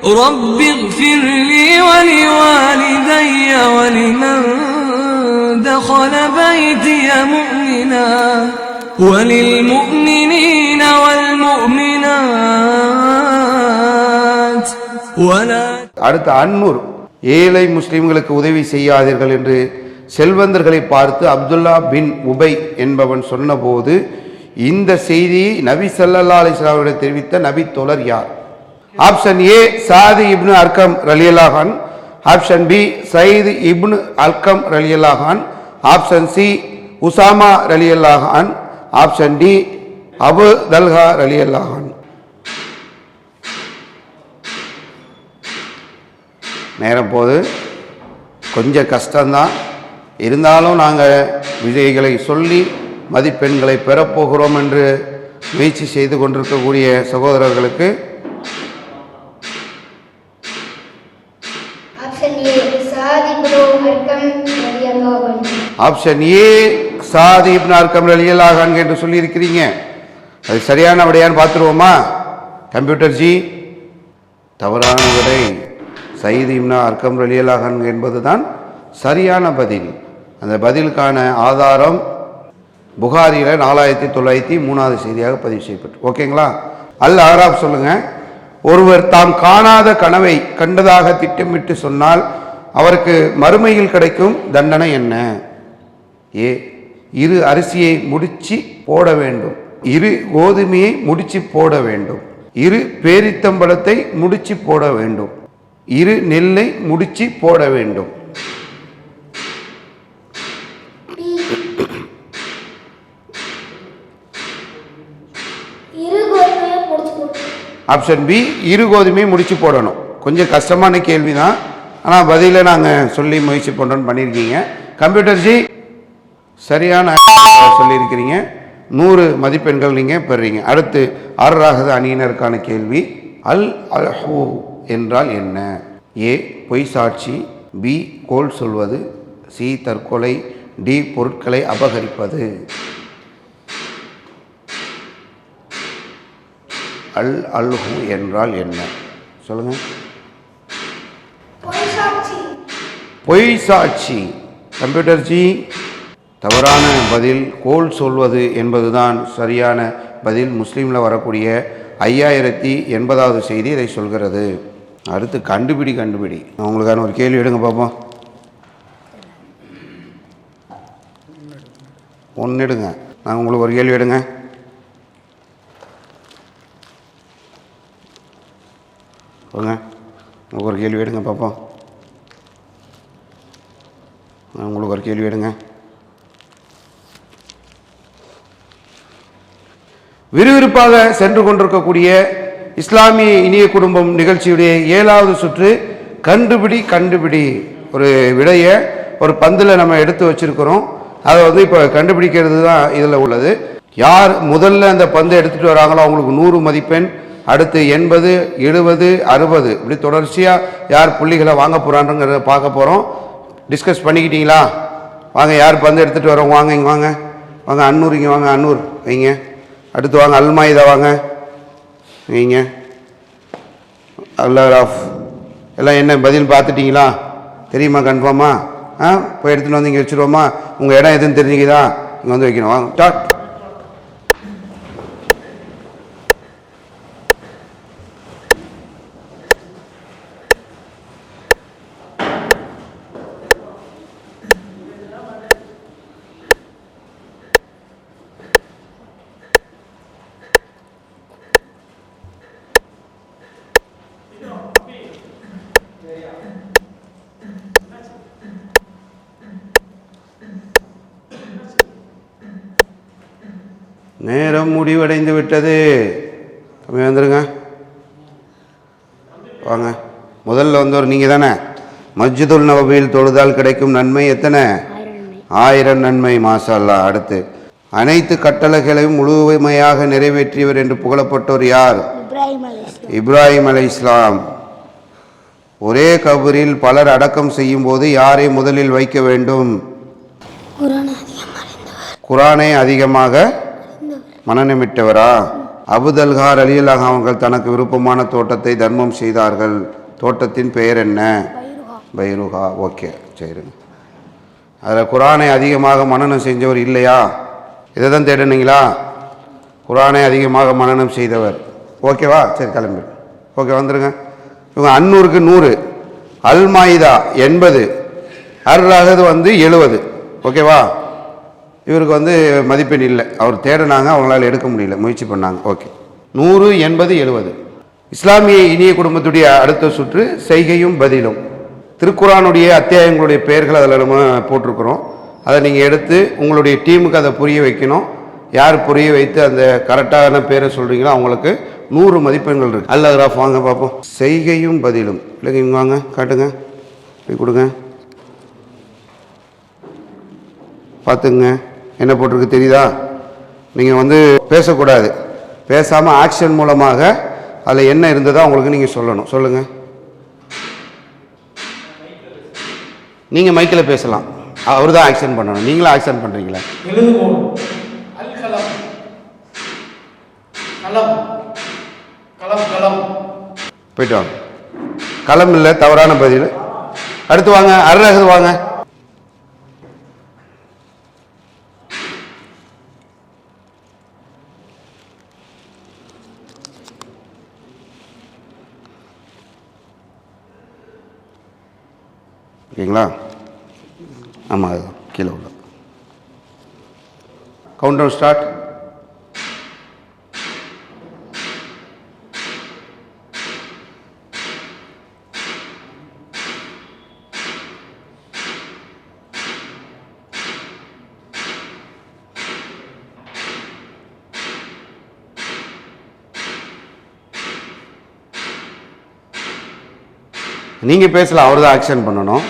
رب اغفر لي ولوالدي ولمن دخل بيتي مؤمنا وللمؤمنين والمؤمنات ولا அடுத்து அன்னூர் ஏழை முஸ்லிம்களுக்கு உதவி செய்யாதீர்கள் என்று செல்வந்தர்களை பார்த்து அப்துல்லா பின் உபை என்பவன் சொன்னபோது இந்த செய்தியை நபி ஸல்லல்லாஹு அலைஹி வஸல்லம் அவரிடம் தெரிவித்த நபி தோழர் யார் ஆப்ஷன் ஏ சாதி இப்னு அர்கம் ரலியலாகான் ஆப்ஷன் பி சயீது இப்னு அல்கம் ரலியல்லாஹான் ஆப்ஷன் சி உசாமா ரலியல்லாஹான் ஆப்ஷன் டி அபு தல்ஹா ரலியல்லாஹான் நேரம் போது கொஞ்சம் கஷ்டம்தான். இருந்தாலும் நாங்கள் விஜய்களை சொல்லி மதிப்பெண்களை பெறப்போகிறோம் என்று முயற்சி செய்து கொண்டிருக்கக்கூடிய சகோதரர்களுக்கு ஆப்ஷன் ஏ சாதி ப்ரோ அர்க்கம் ரலியல்லாஹு அன்ஹு ஆப்ஷன் ஏ சாதி இப்னு அர்க்கம் என்று சொல்லியிருக்கிறீங்க. அது சரியான விடையான்னு பார்த்துருவோமா? கம்ப்யூட்டர் ஜி தவறான விடை. சயீத் இம்னா அர்க்கம் ரலியலாகன் என்பது தான் சரியான பதில். அந்த பதிலுக்கான ஆதாரம் புகாரியில் நாலாயிரத்தி தொள்ளாயிரத்தி மூணாவது செய்தியாக பதிவு செய்யப்பட்டு. ஓகேங்களா? அல் ஆராப் சொல்லுங்கள் ஒருவர் தாம் காணாத கனவை கண்டதாக திட்டமிட்டு சொன்னால் அவருக்கு மறுமையில் கிடைக்கும் தண்டனை என்ன? ஏ இரு அரிசியை முடிச்சு போட வேண்டும். இரு கோதுமையை முடிச்சு போட வேண்டும். இரு பேரித்தம்பழத்தை முடிச்சு போட வேண்டும். இரு நெல்லை முடிச்சு போட வேண்டும். ஆப்ஷன் பி இரு கோதுமையை முடிச்சு போடணும். கொஞ்சம் கஷ்டமான கேள்வி தான் ஆனால் பதிலை நாங்கள் சொல்லி முயற்சி பண்ணுறோன்னு பண்ணியிருக்கீங்க. கம்ப்யூட்டர் ஜி சரியான சொல்லியிருக்கிறீங்க. நூறு மதிப்பெண்கள் நீங்கள் பெறுறீங்க. அடுத்து ஆறாவது அணியினருக்கான கேள்வி அல் அல்ஹூ என்றால் என்ன? ஏ பொய் சாட்சி பி கோல் சொல்வது சி தற்கொலை டி பொருட்களை அபகரிப்பது. அல் அல்ஹு என்றால் என்ன? சொல்லுங்க. பொய் சாட்சி. பொய் சாட்சி. கம்ப்யூட்டர் ஜி. தவறான பதில் கோல் சொல்வது என்பதுதான் சரியான பதில். முஸ்லீமில் வரக்கூடிய ஐயாயிரத்தி எண்பதாவது செய்தி இதை சொல்கிறது. அடுத்து கண்டுபிடி கண்டுபிடி. உங்களுக்கான ஒரு கேள்வி எடுங்க பார்ப்போம் ஒன்று எடுங்க. நான் உங்களுக்கு ஒரு கேள்வி எடுங்க. போங்க உங்களுக்கு ஒரு கேள்வி எடுங்க பார்ப்போம் நான் உங்களுக்கு ஒரு கேள்வி எடுங்க. விறுவிறுப்பாக சென்று கொண்டிருக்கக்கூடிய இஸ்லாமிய இனிய குடும்பம் நிகழ்ச்சியுடைய ஏழாவது சுற்று கண்டுபிடி கண்டுபிடி. ஒரு விடையை ஒரு பந்தில் நம்ம எடுத்து வச்சிருக்கிறோம். அதை வந்து இப்போ கண்டுபிடிக்கிறது தான் இதில் உள்ளது. யார் முதல்ல அந்த பந்தை எடுத்துகிட்டு வராங்களோ அவங்களுக்கு நூறு மதிப்பெண் அடுத்து எண்பது எழுபது அறுபது. இப்படி தொடர்ச்சியாக யார் புள்ளிகளை வாங்க போகிறான்றங்கிறத பார்க்க போகிறோம் டிஸ்கஸ் பண்ணிக்கிட்டீங்களா? வாங்க யார் பந்து எடுத்துகிட்டு வரோம் வாங்க இங்கே வாங்க. வாங்க அன்னூர் இங்கே வாங்க அன்னூர். வைங்க. அடுத்து வாங்க அல்மாயுதா வாங்க. நீங்க. அல்லர் ஆஃப் எல்லாம் என்ன பதில் பார்த்துட்டீங்களா? தெரியுமா கன்ஃபார்மா ஆ? போய் எடுத்துகிட்டு வந்து இங்கே வச்சுருவோமா? உங்கள் இடம் எதுன்னு தெரிஞ்சுக்கிதா இங்கே வந்து வைக்கணும். வாங்க ஸ்டார்ட் நேரம் முடிவடைந்து விட்டது. தம்பி வந்துருங்க. வாங்க. முதல்ல வந்தவர் நீங்கள் தானே மஸ்ஜிதுல் நபவியில் தொழுதால் கிடைக்கும் நன்மை எத்தனை? ஆயிரம் நன்மை. மாஷா அல்லாஹ் அடுத்து அனைத்து கட்டளைகளையும் முழுமையாக நிறைவேற்றியவர் என்று புகழப்பட்டவர் யார்? இப்ராஹிம் அலை இஸ்லாம் ஒரே கபரில் பலர் அடக்கம் செய்யும் போது யாரை முதலில் வைக்க வேண்டும்? குரானை அதிகமாக மனநமிட்டவரா அபுதல்கார் அலியல்லாஹ் அவர்கள் தனக்கு விருப்பமான தோட்டத்தை தர்மம் செய்தார்கள். தோட்டத்தின் பெயர் என்ன? பைருஹா. ஓகே சரி. அதில் குரானை அதிகமாக மனனம் செஞ்சவர் இல்லையா? இதை தான் தேடுனீங்களா? குரானை அதிகமாக மனனம் செய்தவர். ஓகேவா? சரி கிளம்பி. ஓகே வந்துருங்க. இவங்க அன்னூருக்கு நூறு. அல் மாயிதா எண்பது. அர் ரஹது வந்து எழுபது ஓகேவா? இவருக்கு வந்து மதிப்பெண் இல்லை. அவர் தேடினாங்க அவங்களால எடுக்க முடியல. முயற்சி பண்ணாங்க. ஓகே. நூறு எண்பது எழுபது இஸ்லாமிய இனிய குடும்பத்துடைய அடுத்த சுற்று செய்கையும் பதிலும். திருக்குறானுடைய அத்தியாயங்களுடைய பெயர்கள் அதில் நம்ம போட்டிருக்கிறோம். அதை நீங்கள் எடுத்து உங்களுடைய டீமுக்கு அதை புரிய வைக்கணும். யார் புரிய வைத்து அந்த கரெக்டான பேரை சொல்கிறீங்களோ அவங்களுக்கு நூறு மதிப்பெண்கள் இருக்குது அல்ல கிராஃப் வாங்க பார்ப்போம். செய்கையும் பதிலும். இல்லைங்க இங்கே வாங்க காட்டுங்க. இப்படி கொடுங்க. பார்த்துங்க. என்ன போட்டிருக்கு தெரியுதா? நீங்கள் வந்து பேசக்கூடாது. பேசாமல் ஆக்ஷன் மூலமாக அதில் என்ன இருந்ததோ உங்களுக்கு நீங்கள் சொல்லணும். சொல்லுங்கள் நீங்கள் மைக்கில் பேசலாம். அவர் தான் ஆக்ஷன் பண்ணணும். நீங்களும் ஆக்ஷன் பண்ணுறீங்களா போயிட்டு வாங்க. களம் இல்லை தவறான பதில். அடுத்து வாங்க அருளகது வாங்க. ஓகேங்களா? ஆமாம் அது கீழே உள்ள. கவுண்ட் டவுன் ஸ்டார்ட் நீங்கள் பேசலாம் அவர் தான் ஆக்ஷன் பண்ணணும்.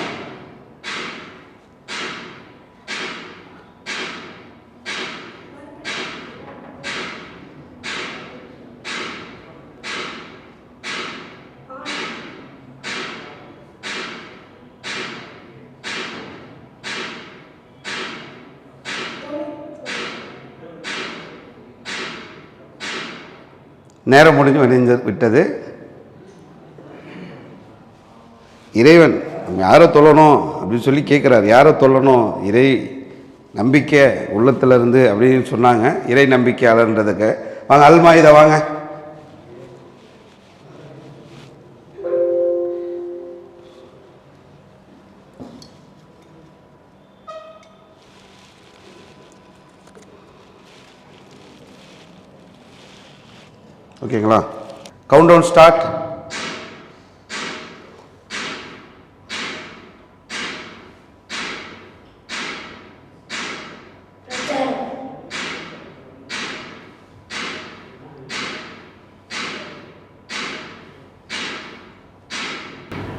நேரம் முடிஞ்சு விடிஞ்ச விட்டது. இறைவன் யாரை தொல்லணும் அப்படின்னு சொல்லி கேட்குறாரு. யாரை தொல்லணும் இறை நம்பிக்கை உள்ளத்துல இருந்து அப்படின்னு சொன்னாங்க. இறை நம்பிக்கையாளர்ன்றதுக்கு. வாங்க அல்மாயுதா வாங்க. ஓகேங்களா? கவுண்ட் டவுன் ஸ்டார்ட்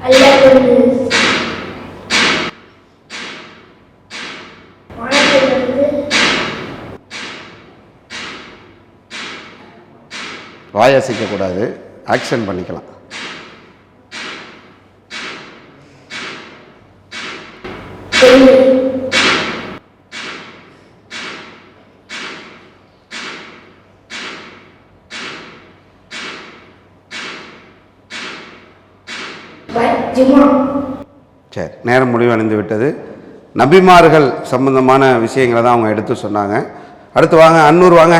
அல்லாஹ் கொண்டு வானத்திலிருந்து வாயசிக்கக்கூடாது ஆக்ஷன் பண்ணிக்கலாம். சரி நேரம் முடிவடைந்து விட்டது. நபிமார்கள் சம்பந்தமான விஷயங்களை தான் அவங்க எடுத்து சொன்னாங்க. அடுத்து வாங்க அன்னூர் வாங்க.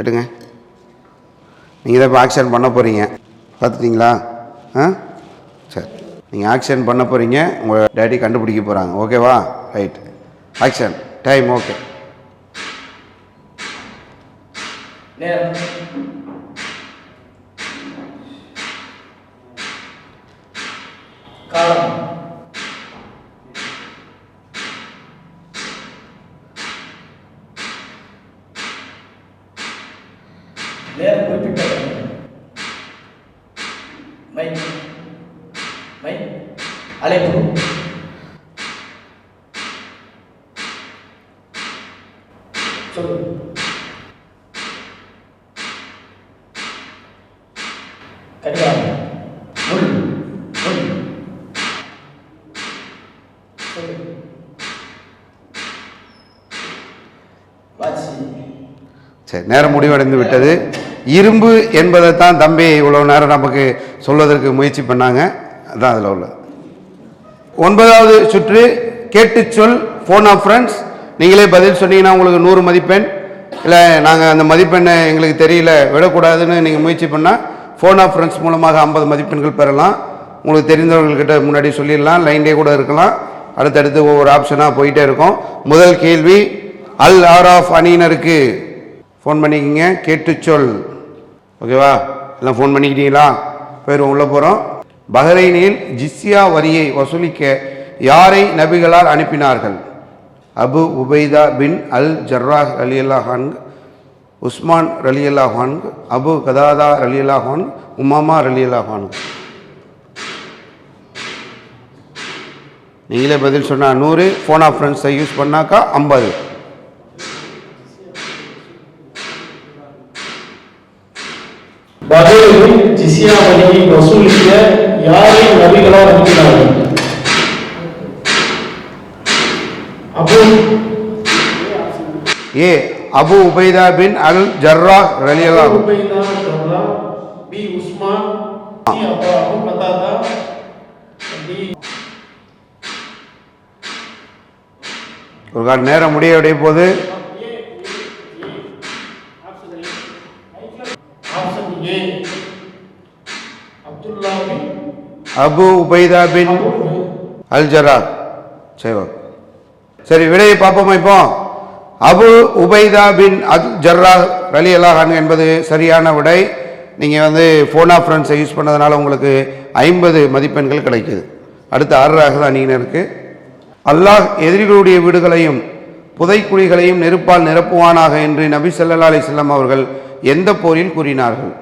எடுங்க. நீங்கள் தான் இப்போ ஆக்ஷன் பண்ண போகிறீங்க பார்த்துட்டிங்களா? ஆ? சரி. நீங்கள் ஆக்ஷன் பண்ண போகிறீங்க உங்கள் டேடி கண்டுபிடிக்க போகிறாங்க ஓகேவா ரைட் ஆக்ஷன் டைம் ஓகே காலம். நேரம் முடிவடைந்து விட்டது. இரும்பு என்பதை தான் தம்பி இவ்வளோ நேரம் நமக்கு சொல்வதற்கு முயற்சி பண்ணாங்க. அதான் அதில் உள்ளது. ஒன்பதாவது சுற்று கேட்டு சொல் ஃபோன் ஆஃப் ஃப்ரெண்ட்ஸ் நீங்களே பதில் சொன்னீங்கன்னா உங்களுக்கு நூறு மதிப்பெண். இல்லை நாங்கள் அந்த மதிப்பெண்ணை எங்களுக்கு தெரியல விடக்கூடாதுன்னு நீங்கள் முயற்சி பண்ணால் ஃபோன் ஆஃப் ஃப்ரெண்ட்ஸ் மூலமாக ஐம்பது மதிப்பெண்கள் பெறலாம். உங்களுக்கு தெரிந்தவர்கள்கிட்ட முன்னாடி சொல்லிடலாம் லைன்லேயே கூட இருக்கலாம். அடுத்தடுத்து ஒவ்வொரு ஆப்ஷனாக போயிட்டே இருக்கும். முதல் கேள்வி அல் ஆர் ஆஃப் அணியினருக்கு ஃபோன் பண்ணிக்கிங்க கேட்டு சொல் ஓகேவா எல்லாம் ஃபோன் பண்ணிக்கிட்டீங்களா? போயிடுவோம் உள்ளே போகிறோம் பஹ்ரைனில் ஜிஸ்யா வரியை வசூலிக்க யாரை நபிகளால் அனுப்பினார்கள்? அபு உபைதா பின் அல் ஜர்ராஹ் அலியல்லா ஹான் உஸ்மான் ரலியல்லாஹான் அபு கதாதா ரலியல்லா ஹான் உமாமா ரலியல்லா ஹான் நீங்களே பதில் சொன்னால் நூறு ஃபோன் ஆஃப் ஃப்ரெண்ட்ஸை யூஸ் பண்ணாக்கா ஐம்பது. பஹ்ரைனில் ஜிசியா வரியை வசூலிக்க யாரை நபிகளால் அனுப்பினார்கள். Abu A Abu Ubaidah bin அல் ஜர்ராஹ் ரலியல்லா ஹான் உபைதா ஜர்ரா பி உஸ்மான் சி அபு கதாதா ஒரு நேரம் முடிய போது ஆப்ஷன் ஏ அப்துல்லா பின் அபு உபைதா பின் அல் ஜர்ராஹ் சரி. சரி விடையை பார்ப்போமா இப்போ? அபு உபைதா பின் அல் ஜர்ராஹ் ரலி அல்லாஹான் என்பது சரியான விடை. நீங்கள் வந்து ஃபோன் ஆஃப் ஃப்ரெண்ட்ஸை யூஸ் பண்ணதுனால உங்களுக்கு ஐம்பது மதிப்பெண்கள் கிடைக்குது. அடுத்து ஆறாக தான் அணியினருக்கு அல்லாஹ் எதிரிகளுடைய வீடுகளையும் புதைக்குழிகளையும் நெருப்பால் நிரப்புவானாக என்று நபி ஸல்லல்லாஹு அலைஹி வஸல்லம் அவர்கள் எந்த போரில் கூறினார்கள்?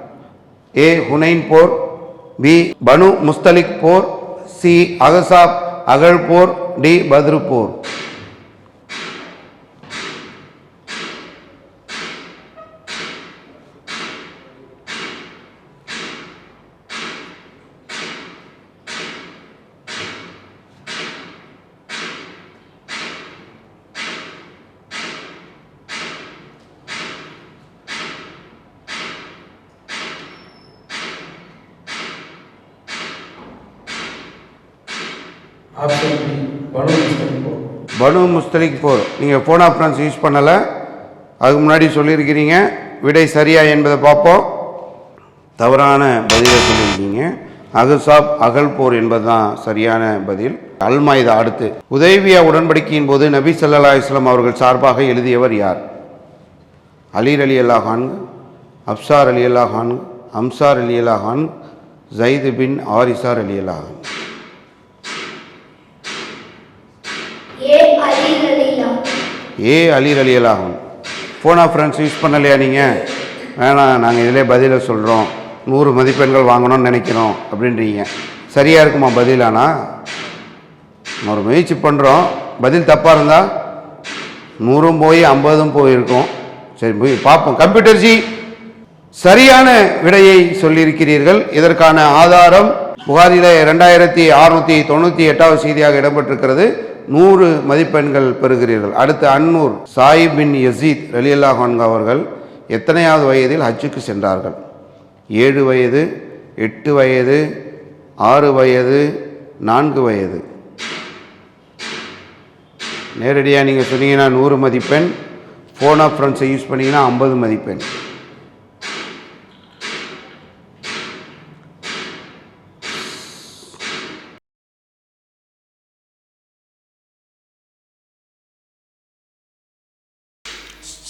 ஏ ஹுனைன் போர் பி பனு முஸ்தலிக் போர் சி. அகசாப் அகழ்போர் டி. பத்ருப்போர். ஆப்ஷன் பி பனு பனு முஸ்தலிக் போர். நீங்கள் ஃபோன் ஆஃப் யூஸ் பண்ணலை. அதுக்கு முன்னாடி சொல்லியிருக்கிறீங்க. விடை சரியா என்பதை பார்ப்போம். தவறான பதிலை சொல்லியிருக்கீங்க. அகசாப் அகல் போர் என்பதுதான் சரியான பதில். அல்மாய்தா அடுத்து. உதவியா உடன்படிக்கையின் போது நபி சல்லா இஸ்லாம் அவர்கள் சார்பாக எழுதியவர் யார்? அலீர் அலி அல்லாஹான் அப்சார் அலி அல்லாஹான் அம்சார் அலி அல்லாஹான் ஜைது பின் ஆரிசார் அலி அல்லாஹான் ஹான் அலி ரலீலா ஏ அலீர் அலி அல்லாஹான் ஃபோன் ஆஃப் ஃப்ரெண்ட்ஸ் யூஸ் பண்ணலையா நீங்கள் வேணாம் நாங்கள் இதிலே பதிலை சொல்கிறோம் நூறு மதிப்பெண்கள் வாங்கணும்னு நினைக்கிறோம் அப்படின்றீங்க. சரியாக இருக்குமா பதிலானா? ஒரு முயற்சி பண்ணுறோம் பதில் தப்பாக இருந்தால் நூறும் போய் ஐம்பதும் போயிருக்கும். சரி போய் பார்ப்போம். கம்ப்யூட்டர் ஜி சரியான விடையை சொல்லியிருக்கிறீர்கள். இதற்கான ஆதாரம் புகாரில ரெண்டாயிரத்தி அறுநூற்றி தொண்ணூற்றி எட்டாவது செய்தியாக இடம்பெற்றிருக்கிறது. நூறு மதிப்பெண்கள் பெறுகிறீர்கள். அடுத்து அன்னூர் சாயிப் பின் யசீத் ரலியல்லா அவர்கள் எத்தனையாவது வயதில் ஹஜ்ஜுக்கு சென்றார்கள்? ஏழு வயது எட்டு வயது ஆறு வயது நான்கு வயது. நேரடியாக நீங்கள் சொன்னீங்கன்னா நூறு மதிப்பெண் ஃபோன் ஆஃப் ஃப்ரெண்ட்ஸை யூஸ் பண்ணீங்கன்னா ஐம்பது மதிப்பெண்.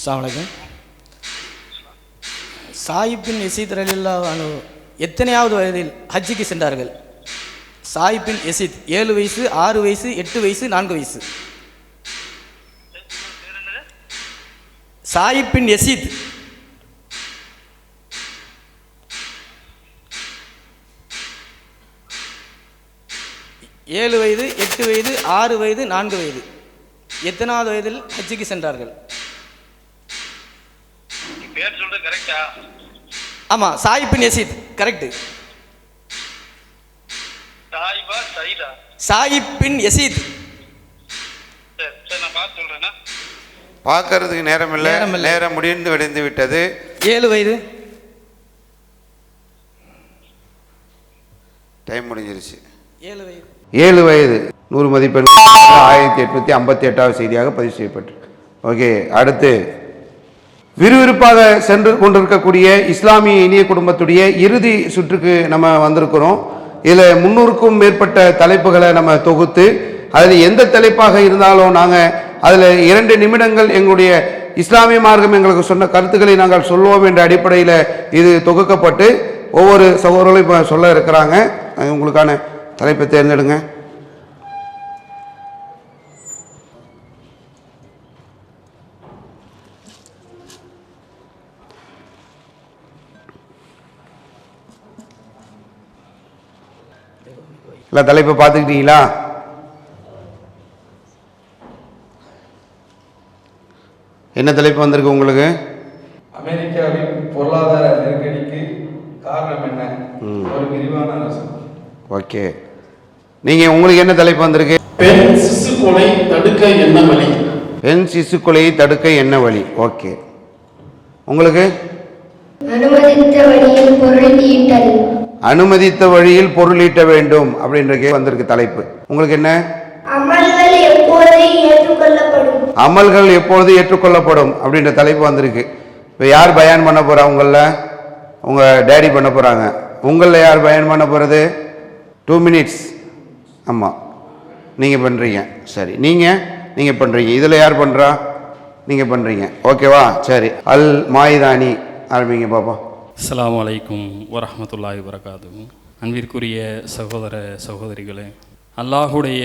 அஸ்ஸலாமு சாயிப்பின் எசீத் ரலில்லா அனு எத்தனையாவது வயதில் ஹஜ்ஜிக்கு சென்றார்கள்? சாயிப்பின் எசித் எசீத் ஏழு வயசு ஆறு வயசு எட்டு வயசு நான்கு வயசு? சாயிப்பின் எசித் எசீத் ஏழு வயது எட்டு வயது ஆறு வயது நான்கு வயது. எத்தனாவது வயதில் ஹஜ்ஜிக்கு சென்றார்கள்? பேர் சொல்றது கரெக்டா ஆமாம் சாயிப் பின் எசீத் கரெக்டு சாயிபா சைதா சாயிப் பின் சொல்றேன்னா? பார்க்கறதுக்கு நேரம் இல்லை நேரம் முடிந்து விடைந்து விட்டது. ஏழு வயது. டைம் முடிஞ்சிருச்சு. ஏழு வயது. ஏழு வயது. நூறு மதிப்பெண் ஆயிரத்தி எட்நூத்தி ஐம்பத்தி எட்டாவது செய்தியாக பதிவு செய்யப்பட்டு ஓகே அடுத்து விறுவிறுப்பாக சென்று கொண்டிருக்கக்கூடிய இஸ்லாமிய இனிய குடும்பத்துடைய இறுதி சுற்றுக்கு நம்ம வந்திருக்கிறோம். இதில் முன்னூறுக்கும் மேற்பட்ட தலைப்புகளை நம்ம தொகுத்து அதில் எந்த தலைப்பாக இருந்தாலும் நாங்கள் அதில் இரண்டு நிமிடங்கள் எங்களுடைய இஸ்லாமிய மார்க்கம் எங்களுக்கு சொன்ன கருத்துக்களை நாங்கள் சொல்லுவோம் என்ற அடிப்படையில் இது தொகுக்கப்பட்டு ஒவ்வொரு சகோதரர்களும் இப்போ சொல்ல இருக்கிறாங்க. உங்களுக்கான தலைப்பை தேர்ந்தெடுங்க. இல்லை தலைப்பை பார்த்துக்கிட்டீங்களா? என்ன தலைப்பு வந்திருக்கு உங்களுக்கு? அமெரிக்காவின் பொருளாதார நெருக்கடிக்கு காரணம் என்ன? ஒரு விரிவான ரசம் ஓகே. நீங்கள் உங்களுக்கு என்ன தலைப்பு வந்திருக்கு? பெண் சிசு கொலை தடுக்க என்ன வழி? பெண் சிசு கொலையை தடுக்க என்ன வழி? ஓகே. உங்களுக்கு? அனுமதித்த வழியில் பொருள் ஈட்டல் அனுமதித்த வழியில் பொருளீட்ட வேண்டும் அப்படின்ற கே வந்திருக்கு தலைப்பு. உங்களுக்கு என்ன? அமல்கள் எப்போது ஏற்றுக்கொள்ளப்படும். அமல்கள் எப்பொழுது ஏற்றுக்கொள்ளப்படும் அப்படின்ற தலைப்பு வந்திருக்கு. இப்போ யார் பயான் பண்ண போறா உங்களில் உங்கள் டேடி பண்ண போகிறாங்க உங்களில் யார் பயான் பண்ண போகிறது டூ மினிட்ஸ் ஆமாம் நீங்கள் பண்ணுறீங்க சரி. நீங்கள் நீங்கள் பண்ணுறீங்க இதில் யார் பண்ணுறா நீங்கள் பண்ணுறீங்க ஓகேவா சரி. அல் மாயிதானி ஆரம்பிங்க பாப்பா அஸ்லாம் வலைக்கும் வரமத்துல்லாஹி வரகாத்து அன்பிற்குரிய சகோதர சகோதரிகளே அல்லாஹுடைய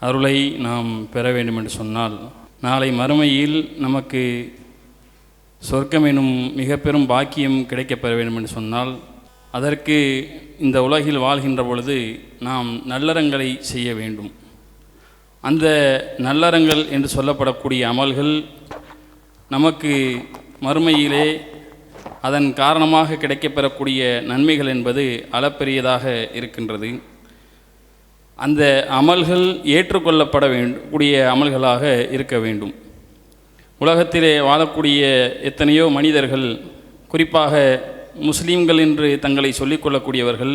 அருளை நாம் பெற வேண்டும் என்று சொன்னால் நாளை மறுமையில் நமக்கு சொர்க்கம் எனும் மிக பெரும் பாக்கியம் கிடைக்கப் பெற வேண்டும் என்று சொன்னால் அதற்கு இந்த உலகில் வாழ்கின்ற பொழுது நாம் நல்லறங்களை செய்ய வேண்டும். அந்த நல்லறங்கள் என்று சொல்லப்படக்கூடிய அமல்கள் நமக்கு மறுமையிலே அதன் காரணமாக கிடைக்கப்பெறக்கூடிய நன்மைகள் என்பது அளப்பெரியதாக இருக்கின்றது. அந்த அமல்கள் ஏற்றுக்கொள்ளப்பட வேண்டும் கூடிய அமல்களாக இருக்க வேண்டும். உலகத்திலே வாழக்கூடிய எத்தனையோ மனிதர்கள் குறிப்பாக முஸ்லீம்கள் என்று தங்களை சொல்லிக்கொள்ளக்கூடியவர்கள்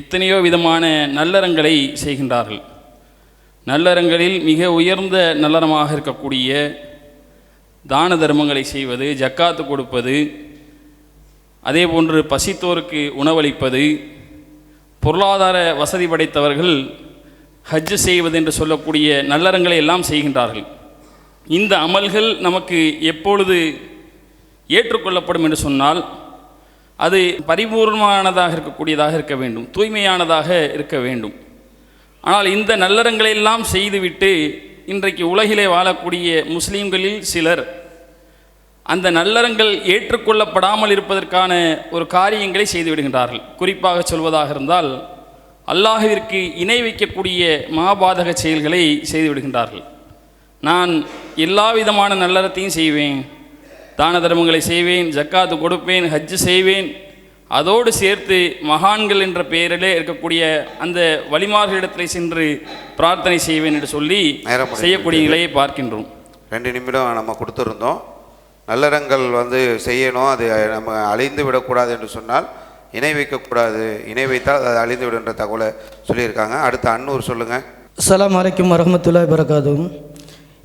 எத்தனையோ விதமான நல்லறங்களை செய்கின்றார்கள். நல்லறங்களில் மிக உயர்ந்த நல்லறமாக இருக்கக்கூடிய தான தர்மங்களை செய்வது ஜக்காத்து கொடுப்பது அதே போன்று பசித்தோருக்கு உணவளிப்பது பொருளாதார வசதி படைத்தவர்கள் ஹஜ் செய்வது என்று சொல்லக்கூடிய நல்லறங்களை எல்லாம் செய்கின்றார்கள். இந்த அமல்கள் நமக்கு எப்பொழுது ஏற்றுக்கொள்ளப்படும் என்று சொன்னால் அது பரிபூர்ணமானதாக இருக்கக்கூடியதாக இருக்க வேண்டும் தூய்மையானதாக இருக்க வேண்டும். ஆனால் இந்த நல்லறங்களை எல்லாம் செய்துவிட்டு இன்றைக்கு உலகிலே வாழக்கூடிய முஸ்லீம்களில் சிலர் அந்த நல்லறங்கள் ஏற்றுக்கொள்ளப்படாமல் இருப்பதற்கான ஒரு காரியங்களை செய்து விடுகின்றார்கள். குறிப்பாக சொல்வதாக இருந்தால் அல்லாஹ்விற்கு இணை வைக்கக்கூடிய மகாபாதக செயல்களை செய்து விடுகின்றார்கள். நான் எல்லா விதமான நல்லறத்தையும் செய்வேன். தான தர்மங்களை செய்வேன் ஜக்காத்து கொடுப்பேன் ஹஜ்ஜு செய்வேன். அதோடு சேர்த்து மகான்கள் என்ற பெயரிலே இருக்கக்கூடிய அந்த வழிமார்களிடத்தில் சென்று பிரார்த்தனை செய்வேன் என்று சொல்லி செய்யக்கூடிய நிலையை பார்க்கின்றோம். ரெண்டு நிமிடம் நம்ம கொடுத்துருந்தோம். நல்லறங்கள் வந்து செய்யணும் அது நம்ம அழிந்து விடக்கூடாது என்று சொன்னால் இணை வைக்கக்கூடாது. இணை வைத்தால் அது அழிந்து விடுன்ற தகவலை சொல்லியிருக்காங்க. அடுத்த அன்னூர் சொல்லுங்கள் அஸ்ஸலாமு அலைக்கும் வரமத்துல்லா வரகாத்தும்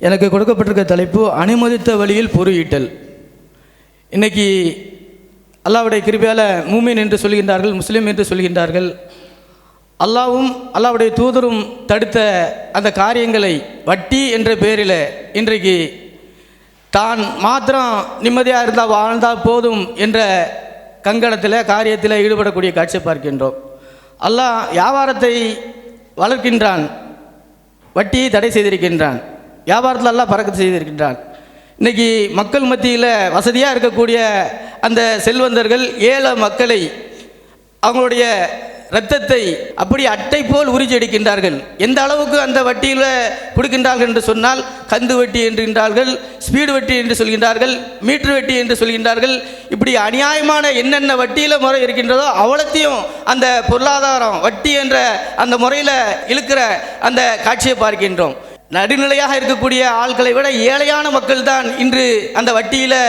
எனக்கு கொடுக்கப்பட்டிருக்க தலைப்பு அனுமதித்த வழியில் பொறியீட்டல். இன்னைக்கு அல்லாவுடைய கிருபியால் மூமின் என்று சொல்கின்றார்கள் முஸ்லீம் என்று சொல்கின்றார்கள். அல்லாவும் அல்லாவுடைய தூதரும் தடுத்த அந்த காரியங்களை வட்டி என்ற பெயரில் இன்றைக்கு தான் மாத்திரம் நிம்மதியாக இருந்தால் வாழ்ந்தால் போதும் என்ற கங்கணத்தில் காரியத்தில் ஈடுபடக்கூடிய காட்சியை பார்க்கின்றோம். அல்லாஹ் வியாபாரத்தை வளர்க்கின்றான். வட்டியை தடை செய்திருக்கின்றான். வியாபாரத்தில் எல்லாம் பறக்க செய்திருக்கின்றான். இன்னைக்கு மக்கள் மத்தியில் வசதியாக இருக்கக்கூடிய அந்த செல்வந்தர்கள் ஏழை மக்களை அவங்களுடைய ரத்தத்தை அப்படி அட்டை போல் உறிஞ்சி எடுக்கின்றார்கள் எந்த அளவுக்கு அந்த வட்டியில் கொடுக்கின்றார்கள் என்று சொன்னால் கந்து வட்டி என்கின்றார்கள் ஸ்பீடு வட்டி என்று சொல்கின்றார்கள் மீட்டர் வட்டி என்று சொல்கின்றார்கள். இப்படி அநியாயமான என்னென்ன வட்டியில் முறை இருக்கின்றதோ அவ்வளத்தையும் அந்த பொருளாதாரம் வட்டி என்ற அந்த முறையில் இழுக்கிற அந்த காட்சியை பார்க்கின்றோம். நடுநிலையாக இருக்கக்கூடிய ஆட்களை விட ஏழையான மக்கள் தான் இன்று அந்த வட்டியில்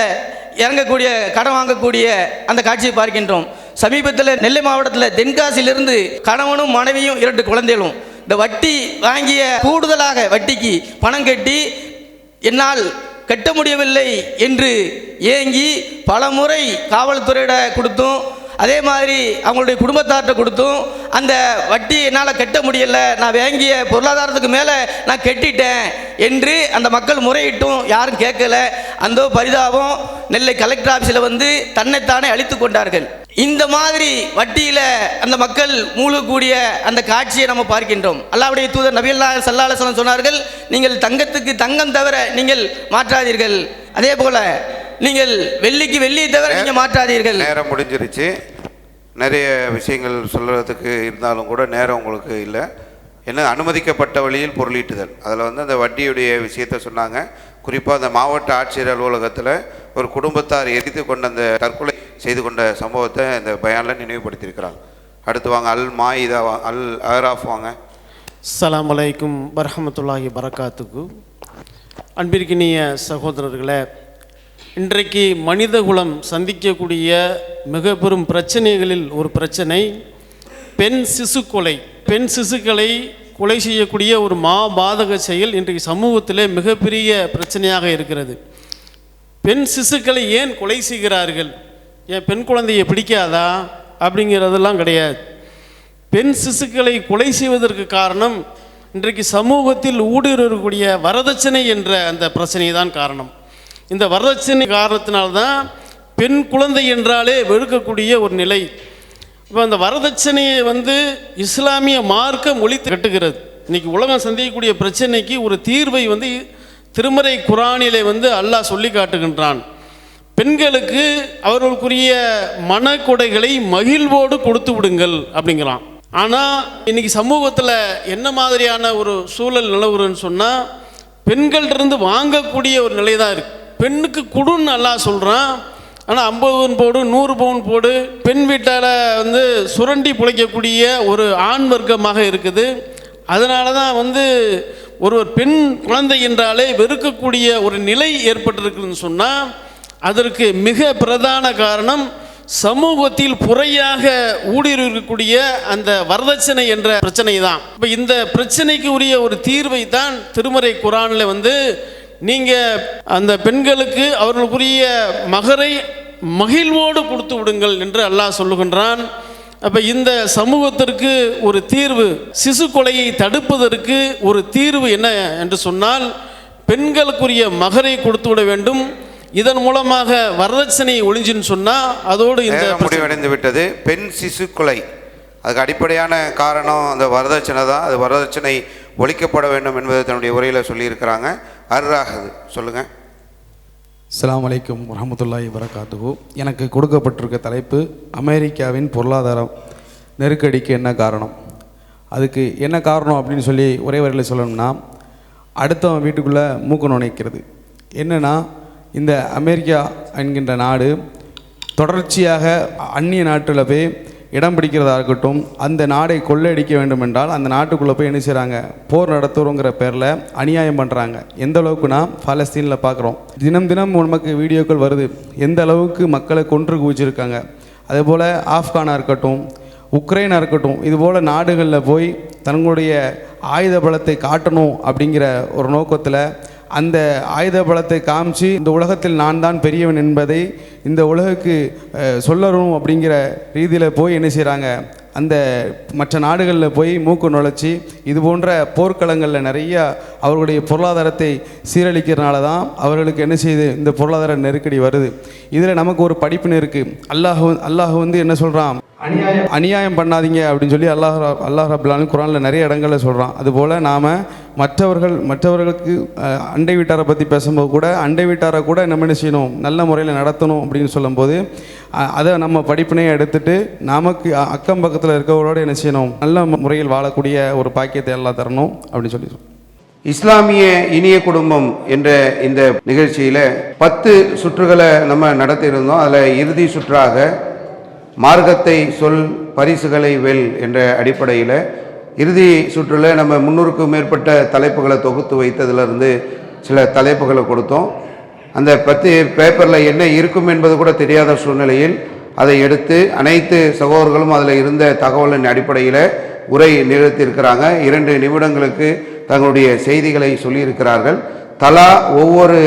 இறங்கக்கூடிய கடன் வாங்கக்கூடிய அந்த காட்சியை பார்க்கின்றோம். சமீபத்தில் நெல்லை மாவட்டத்தில் தென்காசியிலிருந்து கணவனும் மனைவியும் இரண்டு குழந்தைகளும். இந்த வட்டி வாங்கிய கூடுதலாக வட்டிக்கு பணம் கட்டி என்னால் கட்ட முடியவில்லை என்று ஏங்கி பல முறை காவல்துறையிட கொடுத்தும் அதே மாதிரி அவங்களுடைய குடும்பத்தார்கிட்ட கொடுத்தும் அந்த வட்டி என்னால் கட்ட முடியல நான் வாங்கிய பொருளாதாரத்துக்கு மேலே நான் கட்டிட்டேன் என்று அந்த மக்கள் முறையிட்டும் யாரும் கேட்கல. அந்த பரிதாபம் நெல்லை கலெக்டர் ஆஃபீஸில் வந்து தன்னைத்தானே அழித்து கொண்டார்கள். இந்த மாதிரி வட்டியில் அந்த மக்கள் மூழ்கக்கூடிய அந்த காட்சியை நம்ம பார்க்கின்றோம். அல்லாவுடைய தூதர் நபியல்லா சல்லாஹலம் சொன்னார்கள் நீங்கள் தங்கத்துக்கு தங்கம் தவிர நீங்கள் மாற்றாதீர்கள். அதே போல நீங்கள் வெள்ளிக்கு வெள்ளியை தவிர நீங்கள் மாற்றாதீர்கள். நேரம் முடிஞ்சிருச்சு. நிறைய விஷயங்கள் சொல்கிறதுக்கு இருந்தாலும் கூட நேரம் உங்களுக்கு இல்லை. என்ன அனுமதிக்கப்பட்ட வழியில் பொருளீட்டுதல். அதில் வந்து அந்த வட்டியுடைய விஷயத்தை சொன்னாங்க. குறிப்பாக அந்த மாவட்ட ஆட்சியர் அலுவலகத்தில் ஒரு குடும்பத்தார் எரித்து கொண்ட அந்த தற்கொலை செய்து கொண்ட சம்பவத்தை இந்த பயானில் நினைவுபடுத்தியிருக்கிறாங்க. அடுத்து வாங்க அல் மாயிதா வா அல் அஹராஃப் வாங்க. அஸ்ஸலாமு அலைக்கும் வரஹமத்துல்லாஹி வரகாத்துக்கு. அன்பிற்கினிய சகோதரர்களே இன்றைக்கு மனிதகுலம் சந்திக்கக்கூடிய மிக பெரும் பிரச்சனைகளில் ஒரு பிரச்சனை பெண் சிசு கொலை. பெண் சிசுக்களை கொலை செய்யக்கூடிய ஒரு மாபாதக செயல் இன்றைக்கு சமூகத்திலே மிகப்பெரிய பிரச்சனையாக இருக்கிறது. பெண் சிசுக்களை ஏன் கொலை செய்கிறார்கள்? ஏன் பெண் குழந்தையை பிடிக்காதா? அப்படிங்கிறதெல்லாம் கிடையாது. பெண் சிசுக்களை கொலை செய்வதற்கு காரணம் இன்றைக்கு சமூகத்தில் ஊடுருவக்கூடிய வரதட்சணை என்ற அந்த பிரச்சனை தான் காரணம். இந்த வரதட்சணை காரணத்தினால்தான் பெண் குழந்தை என்றாலே வெறுக்கக்கூடிய ஒரு நிலை. இப்போ அந்த வரதட்சணையை வந்து இஸ்லாமிய மார்க்கம் ஒழித்து கட்டுகிறது இன்னைக்கு உலகம் சந்திக்கக்கூடிய பிரச்சனைக்கு ஒரு தீர்வை வந்து திருமறை குரானிலே வந்து அல்லாஹ் சொல்லி காட்டுகின்றான். பெண்களுக்கு அவர்களுக்குரிய மனக்குடைகளை மகிழ்வோடு கொடுத்து விடுங்கள் அப்படிங்கிறான். ஆனால் இன்னைக்கு சமூகத்தில் என்ன மாதிரியான ஒரு சூழல் நிலவுறன்னு சொன்னால் பெண்கள்டிருந்து வாங்கக்கூடிய ஒரு நிலை தான் இருக்குது பெண்ணுக்கு கொடுன்னு அல்லாஹ் சொல்கிறான் ஆனால் ஐம்பது பவுன் போடு நூறு பவுன் போடு பெண் வீட்டால் வந்து சுரண்டி பிழைக்கக்கூடிய ஒரு ஆண் வர்க்கமாக இருக்குது. அதனால தான் வந்து ஒருவர் பெண் குழந்தை என்றாலே வெறுக்கக்கூடிய ஒரு நிலை ஏற்பட்டிருக்குதுன்னு சொன்னால் அதற்கு மிக பிரதான காரணம் சமூகத்தில் புறையாக ஊடுருவக்கூடிய அந்த வரதட்சணை என்ற பிரச்சனை தான் இப்போ இந்த பிரச்சனைக்கு உரிய ஒரு தீர்வை தான் திருமறை குரானில் வந்து நீங்கள் அந்த பெண்களுக்கு அவர்களுக்குரிய மகரை மகிழ்வோடு கொடுத்து விடுங்கள் என்று அல்லாஹ் சொல்லுகின்றான். அப்போ இந்த சமூகத்திற்கு ஒரு தீர்வு சிசு கொலையை தடுப்பதற்கு ஒரு தீர்வு என்ன என்று சொன்னால் பெண்களுக்குரிய மகரை கொடுத்து விட வேண்டும். இதன் மூலமாக வரதட்சணை ஒளிஞ்சுன்னு சொன்னால் அதோடு இந்த முடிவடைந்து விட்டது. பெண் சிசு கொலை. அதுக்கு அடிப்படையான காரணம் அந்த வரதட்சணை தான். அது வரதட்சணை ஒழிக்கப்பட வேண்டும் என்பதை தன்னுடைய உரையில் சொல்லியிருக்கிறாங்க. அர்ராகது சொல்லுங்கள் அஸ்லாம் அலைக்கும் வரமத்துல்லாஹி வரகாத்துகோ எனக்கு கொடுக்கப்பட்டிருக்க தலைப்பு அமெரிக்காவின் பொருளாதாரம் நெருக்கடிக்கு என்ன காரணம்? அதுக்கு என்ன காரணம் அப்படின்னு சொல்லி ஒரே வரையில் சொல்லணும்னா அடுத்தவன் வீட்டுக்குள்ளே மூக்கு நுழைக்கிறது. என்னென்னா இந்த அமெரிக்கா என்கின்ற நாடு தொடர்ச்சியாக அந்நிய நாட்டில் போய் இடம் பிடிக்கிறதா இருக்கட்டும் அந்த நாடை கொள்ளையடிக்க வேண்டும் என்றால் அந்த நாட்டுக்குள்ளே போய் என்ன செய்கிறாங்க போர் நடத்துகிறோங்கிற பேரில் அநியாயம் பண்ணுறாங்க எந்த அளவுக்குனா பாலஸ்தீனில் பார்க்குறோம் தினம் தினம் நமக்கு வீடியோக்கள் வருது. எந்த அளவுக்கு மக்களை கொன்று குவிச்சிருக்காங்க. அதே போல் ஆப்கானாக இருக்கட்டும் உக்ரைனாக இருக்கட்டும் இதுபோல் நாடுகளில் போய் தங்களுடைய ஆயுத பலத்தை காட்டணும் அப்படிங்கிற ஒரு நோக்கத்தில் அந்த ஆயுத பலத்தை காமிச்சு இந்த உலகத்தில் நான் தான் பெரியவன் என்பதை இந்த உலகுக்கு சொல்லணும் அப்படிங்கிற ரீதியில் போய் என்ன செய்கிறாங்க அந்த மற்ற நாடுகளில் போய் மூக்கு நுழைச்சி இது போன்ற போர்க்களங்களில் நிறைய அவர்களுடைய பொருளாதாரத்தை சீரழிக்கிறனால தான் அவர்களுக்கு என்ன செய்யுது இந்த பொருளாதார நெருக்கடி வருது. இதில் நமக்கு ஒரு படிப்பினை இருக்குது அல்லாஹ் அல்லாஹ் வந்து என்ன சொல்கிறான் அநியாயம். அநியாயம் பண்ணாதீங்க அப்படின்னு சொல்லி அல்லாஹ் அல்லாஹ் ரபுல்லாலும் குரானில் நிறைய இடங்களில் சொல்கிறான் அதுபோல் நாம் மற்றவர்கள் மற்றவர்களுக்கு அண்டை வீட்டாரை பற்றி பேசும்போது கூட அண்டை வீட்டாரை கூட நம்ம என்ன செய்யணும்? நல்ல முறையில் நடத்தணும் அப்படின்னு சொல்லும்போது அதை நம்ம படிப்பினையை எடுத்துட்டு நமக்கு அக்கம் பக்கத்தில் இருக்கிறவரோடு என்ன செய்யணும்? நல்ல முறையில் வாழக்கூடிய ஒரு பாக்கியத்தை எல்லாம் தரணும் அப்படின்னு சொல்லி இஸ்லாமிய இனிய குடும்பம் என்ற இந்த நிகழ்ச்சியில் பத்து சுற்றுகளை நம்ம நடத்தியிருந்தோம். அதில் இறுதி சுற்றாக மார்க்கத்தை சொல் பரிசுகளை வெல் என்ற அடிப்படையில் இறுதி சுற்றில் நம்ம முந்நூறுக்கும் மேற்பட்ட தலைப்புகளை தொகுத்து வைத்ததிலிருந்து சில தலைப்புகளை கொடுத்தோம். அந்த பத்து பேப்பரில் என்ன இருக்கும் என்பது கூட தெரியாத சூழ்நிலையில் அதை எடுத்து அனைத்து சகோதரர்களும் அதில் இருந்த தகவலின் அடிப்படையில் உரை நிகழ்த்தியிருக்கிறாங்க. இரண்டு நிமிடங்களுக்கு தங்களுடைய செய்திகளை சொல்லியிருக்கிறார்கள். தலா ஒவ்வொரு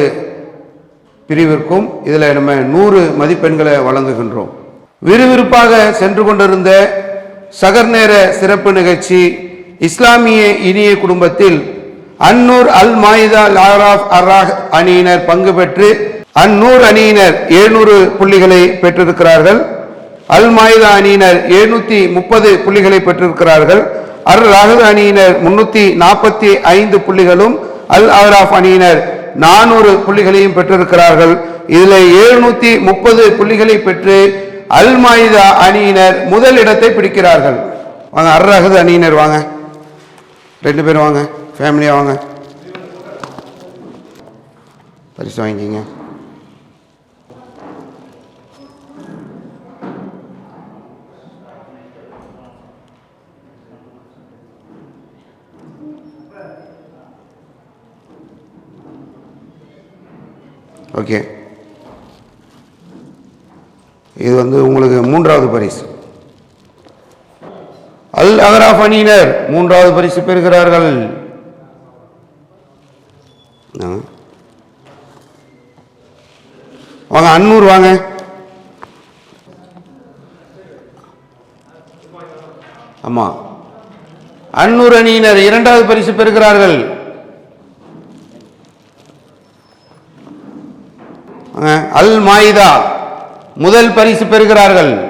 பிரிவிற்கும் இதில் நம்ம நூறு மதிப்பெண்களை வழங்குகின்றோம். விறுவிறுப்பாக சென்று கொண்டிருந்த சகர் நேர சிறப்பு நிகழ்ச்சி இஸ்லாமிய இனிய குடும்பத்தில் அன்னூர் அல் மாயிதா லாராஃப் அர்ராஹ் அணியினர் பங்கு பெற்று அந்நூறு அணியினர் எழுநூறு புள்ளிகளை பெற்றிருக்கிறார்கள். அல் மாயிதா அணியினர் எழுநூத்தி முப்பது புள்ளிகளை பெற்றிருக்கிறார்கள். அர் ராகத் அணியினர் முன்னூத்தி நாற்பத்தி ஐந்து புள்ளிகளும் அல் அவராஃப் அணியினர் நானூறு புள்ளிகளையும் பெற்றிருக்கிறார்கள். இதில் எழுநூத்தி முப்பது புள்ளிகளை பெற்று அல்மாயிதா அணியினர் முதல் இடத்தை பிடிக்கிறார்கள். வாங்க அர்ரகது அணியினர் வாங்க. ரெண்டு பேரும் வாங்க ஃபேமிலியாக வாங்க. பரிசு வாங்கிக்கிங்க. ஓகே இது வந்து உங்களுக்கு மூன்றாவது பரிசு. அல் அகராஃப் அணியினர் மூன்றாவது பரிசு பெறுகிறார்கள். ஆ. வாங்க அன்னூர் வாங்க. ஆமா. அன்னூர் அணியினர் இரண்டாவது பரிசு பெறுகிறார்கள். அல் மாயிதா. முதல் பரிசு பெறுகிறார்கள்.